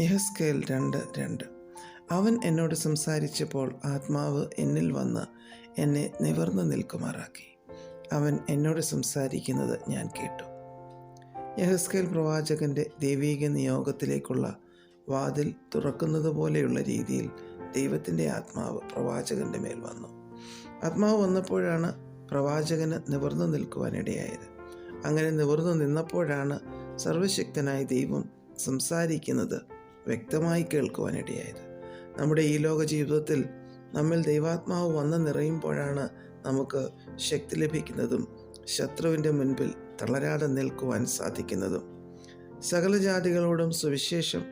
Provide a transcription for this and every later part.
യഹസ്കേൽ രണ്ട് രണ്ട്. അവൻ എന്നോട് സംസാരിച്ചപ്പോൾ ആത്മാവ് എന്നിൽ വന്ന് എന്നെ നിവർന്നു നിൽക്കുമാറാക്കി. അവൻ എന്നോട് സംസാരിക്കുന്നത് ഞാൻ കേട്ടു. യഹസ്കേൽ പ്രവാചകന്റെ ദൈവീക നിയോഗത്തിലേക്കുള്ള വാതിൽ തുറക്കുന്നത് പോലെയുള്ള രീതിയിൽ ദൈവത്തിന്റെ ആത്മാവ് പ്രവാചകന്റെ മേൽ വന്നു. ആത്മാവ് വന്നപ്പോഴാണ് പ്രവാചകന് നിവർന്നു നിൽക്കുവാനിടയായത്. അങ്ങനെ നിവർന്നു നിന്നപ്പോഴാണ് സർവശക്തനായ ദൈവം സംസാരിക്കുന്നത് വ്യക്തമായി കേൾക്കുവാനിടയായത് നമ്മുടെ ഈ ലോക ജീവിതത്തിൽ നമ്മിൽ ദൈവാത്മാവ് വന്ന് നിറയുമ്പോഴാണ് നമുക്ക് ശക്തി ലഭിക്കുന്നതും ശത്രുവിന്റെ മുൻപിൽ തളരാതെ നിൽക്കുവാൻ സാധിക്കുന്നതും. സകല ജാതികളോടും സുവിശേഷം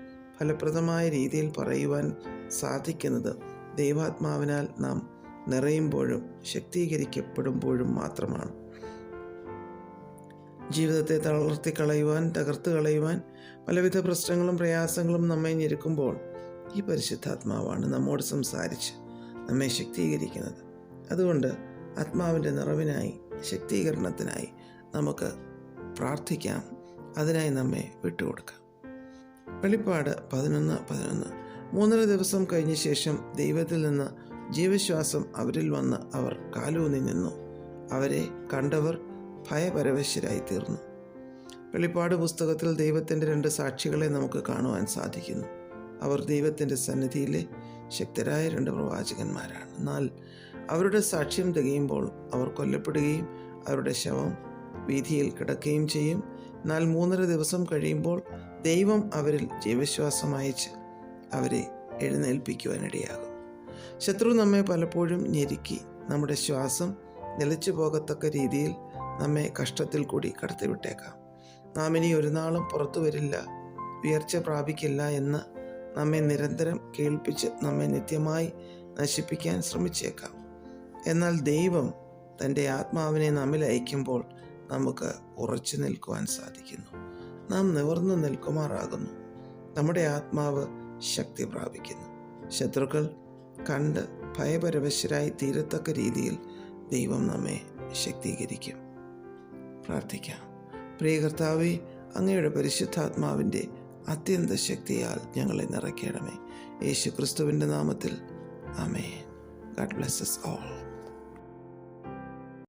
ഫലപ്രദമായ രീതിയിൽ പറയുവാൻ സാധിക്കുന്നത് ദൈവാത്മാവിനാൽ നാം നിറയുമ്പോഴും ശക്തീകരിക്കപ്പെടുമ്പോഴും മാത്രമാണ്. ജീവിതത്തെ തളർത്തി കളയുവാൻ തകർത്ത് കളയുവാൻ പലവിധ പ്രശ്നങ്ങളും പ്രയാസങ്ങളും നമ്മെ ഞെരുക്കുമ്പോൾ ഈ പരിശുദ്ധാത്മാവാണ് നമ്മോട് സംസാരിച്ച് നമ്മെ ശക്തീകരിക്കുന്നത്. അതുകൊണ്ട് ആത്മാവിന്റെ നിറവിനായി ശക്തീകരണത്തിനായി നമുക്ക് പ്രാർത്ഥിക്കാം. അതിനായി നമ്മെ വിട്ടുകൊടുക്കാം. വെളിപ്പാട് പതിനൊന്ന് പതിനൊന്ന്. മൂന്നര ദിവസം കഴിഞ്ഞ ശേഷം ദൈവത്തിൽ നിന്ന് ജീവശ്വാസം അവരിൽ വന്ന് അവർ കാലൂന്നി നിന്നു. അവരെ കണ്ടവർ ഭയപരവശരായി തീർന്നു വെളിപ്പാട് പുസ്തകത്തിൽ ദൈവത്തിന്റെ രണ്ട് സാക്ഷികളെ നമുക്ക് കാണുവാൻ സാധിക്കുന്നു. അവർ ദൈവത്തിന്റെ സന്നിധിയിലെ ശക്തരായ രണ്ട് പ്രവാചകന്മാരാണ്. എന്നാൽ അവരുടെ സാക്ഷ്യം തികയുമ്പോൾ അവർ കൊല്ലപ്പെടുകയും അവരുടെ ശവം വീതിയിൽ കിടക്കുകയും ചെയ്യും. എന്നാൽ മൂന്നര ദിവസം കഴിയുമ്പോൾ ദൈവം അവരിൽ ജീവശ്വാസം അയച്ച് അവരെ എഴുന്നേൽപ്പിക്കുവാനിടയാകും. ശത്രു നമ്മെ പലപ്പോഴും ഞെരുക്കി നമ്മുടെ ശ്വാസം നിലച്ചു പോകത്തക്ക രീതിയിൽ നമ്മെ കഷ്ടത്തിൽ കൂടി കടത്തിവിട്ടേക്കാം നാം ഇനി ഒരു നാളും പുറത്തു വരില്ല. ഉയർച്ച പ്രാപിക്കില്ല എന്ന് നമ്മെ നിരന്തരം കേൾപ്പിച്ച് നമ്മെ നിത്യമായി നശിപ്പിക്കാൻ ശ്രമിച്ചേക്കാം. എന്നാൽ ദൈവം തന്റെ ആത്മാവിനെ നമ്മിൽ അയക്കുമ്പോൾ നമുക്ക് ഉറച്ചു നിൽക്കുവാൻ സാധിക്കുന്നു. നാം നിവർന്നു നിൽക്കുമാറാകുന്നു. നമ്മുടെ ആത്മാവ് ശക്തി പ്രാപിക്കുന്നു. ശത്രുക്കൾ കണ്ട് ഭയപരവശരായി തീരത്തക്ക രീതിയിൽ ദൈവം നമ്മെ ശക്തീകരിക്കും. പ്രാർത്ഥിക്കാം. പ്രിയ കർത്താവെ അങ്ങയുടെ പരിശുദ്ധാത്മാവിന്റെ അത്യന്ത ശക്തിയാൽ ഞങ്ങളെ നിറയ്ക്കണമേ. യേശു ക്രിസ്തുവിന്റെ നാമത്തിൽ. അമേ ഗാഡ് ബ്ലെസ്സസ് ഓൾ.